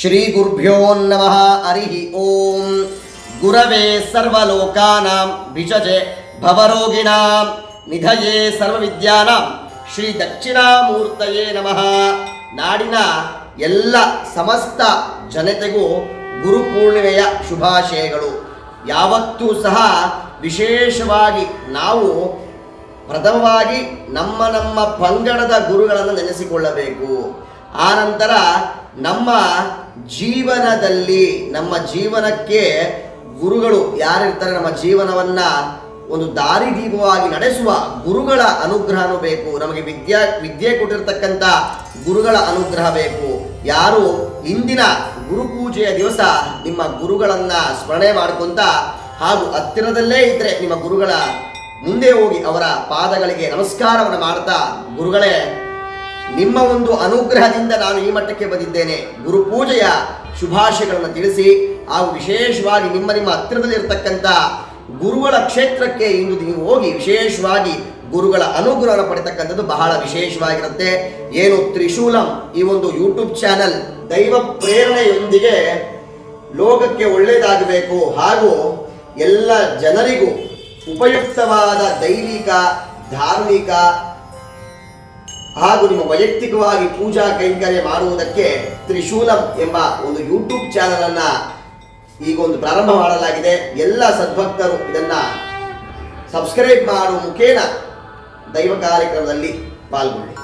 ಶ್ರೀ ಗುರುಭ್ಯೋ ನಮಃ ಹರಿ ಓಂ ಗುರವೇ ಸರ್ವಲೋಕಾನಾಂ ಭಿಷಜೆ ಭವರೋಗಿಣಾಂ ನಿಧಯೇ ಸರ್ವವಿದ್ಯಾನಾಂ ಶ್ರೀ ದಕ್ಷಿಣಾಮೂರ್ತಯೇ ನಮಃ ನಾಡಿನ ಎಲ್ಲ ಸಮಸ್ತ ಜನತೆಗೂ ಗುರುಪೂರ್ಣಿಮೆಯ ಶುಭಾಶಯಗಳು. ಯಾವತ್ತೂ ಸಹ ವಿಶೇಷವಾಗಿ ನಾವು ಪ್ರಥಮವಾಗಿ ನಮ್ಮ ನಮ್ಮ ಪಂಗಡದ ಗುರುಗಳನ್ನು ನೆನೆಸಿಕೊಳ್ಳಬೇಕು. ಆನಂತರ ನಮ್ಮ ಜೀವನದಲ್ಲಿ, ನಮ್ಮ ಜೀವನಕ್ಕೆ ಗುರುಗಳು ಯಾರಿರ್ತಾರೆ, ನಮ್ಮ ಜೀವನವನ್ನ ಒಂದು ದಾರಿದೀಪವಾಗಿ ನಡೆಸುವ ಗುರುಗಳ ಅನುಗ್ರಹನೂ ಬೇಕು. ನಮಗೆ ವಿದ್ಯಾ, ವಿದ್ಯೆ ಕೊಟ್ಟಿರ್ತಕ್ಕಂಥ ಗುರುಗಳ ಅನುಗ್ರಹ ಬೇಕು. ಯಾರು ಇಂದಿನ ಗುರುಪೂಜೆಯ ದಿವಸ ನಿಮ್ಮ ಗುರುಗಳನ್ನ ಸ್ಮರಣೆ ಮಾಡ್ಕೊಂತ ಹಾಗೂ ಹತ್ತಿರದಲ್ಲೇ ಇದ್ರೆ ನಿಮ್ಮ ಗುರುಗಳ ಮುಂದೆ ಹೋಗಿ ಅವರ ಪಾದಗಳಿಗೆ ನಮಸ್ಕಾರವನ್ನು ಮಾಡ್ತಾ ಗುರುಗಳೇ ನಿಮ್ಮ ಒಂದು ಅನುಗ್ರಹದಿಂದ ನಾನು ಈ ಮಟ್ಟಕ್ಕೆ ಬಂದಿದ್ದೇನೆ. ಗುರು ಪೂಜೆಯ ಶುಭಾಶಯಗಳನ್ನು ತಿಳಿಸಿ ಹಾಗೂ ವಿಶೇಷವಾಗಿ ನಿಮ್ಮ ನಿಮ್ಮ ಹತ್ತಿರದಲ್ಲಿರ್ತಕ್ಕಂಥ ಗುರುಗಳ ಕ್ಷೇತ್ರಕ್ಕೆ ಇಂದು ನೀವು ಹೋಗಿ ವಿಶೇಷವಾಗಿ ಗುರುಗಳ ಅನುಗ್ರಹ ಪಡೆತಕ್ಕಂಥದ್ದು ಬಹಳ ವಿಶೇಷವಾಗಿರುತ್ತೆ. ಏನು ತ್ರಿಶೂಲಂ ಈ ಒಂದು ಯೂಟ್ಯೂಬ್ ಚಾನಲ್ ದೈವ ಪ್ರೇರಣೆಯೊಂದಿಗೆ ಲೋಕಕ್ಕೆ ಒಳ್ಳೆಯದಾಗಬೇಕು ಹಾಗೂ ಎಲ್ಲ ಜನರಿಗೂ ಉಪಯುಕ್ತವಾದ ದೈವಿಕ, ಧಾರ್ಮಿಕ ಹಾಗೂ ನಿಮ್ಮ ವೈಯಕ್ತಿಕವಾಗಿ ಪೂಜಾ ಕೈಂಕರ್ಯ ಮಾಡುವುದಕ್ಕೆ ತ್ರಿಶೂಲಂ ಎಂಬ ಒಂದು ಯೂಟ್ಯೂಬ್ ಚಾನಲ್ ಅನ್ನ ಈಗ ಒಂದು ಪ್ರಾರಂಭ ಮಾಡಲಾಗಿದೆ. ಎಲ್ಲ ಸದ್ಭಕ್ತರು ಇದನ್ನ ಸಬ್ಸ್ಕ್ರೈಬ್ ಮಾಡುವ ಮುಖೇನ ದೈವ ಕಾರ್ಯಕ್ರಮದಲ್ಲಿ ಪಾಲ್ಗೊಳ್ಳಿ.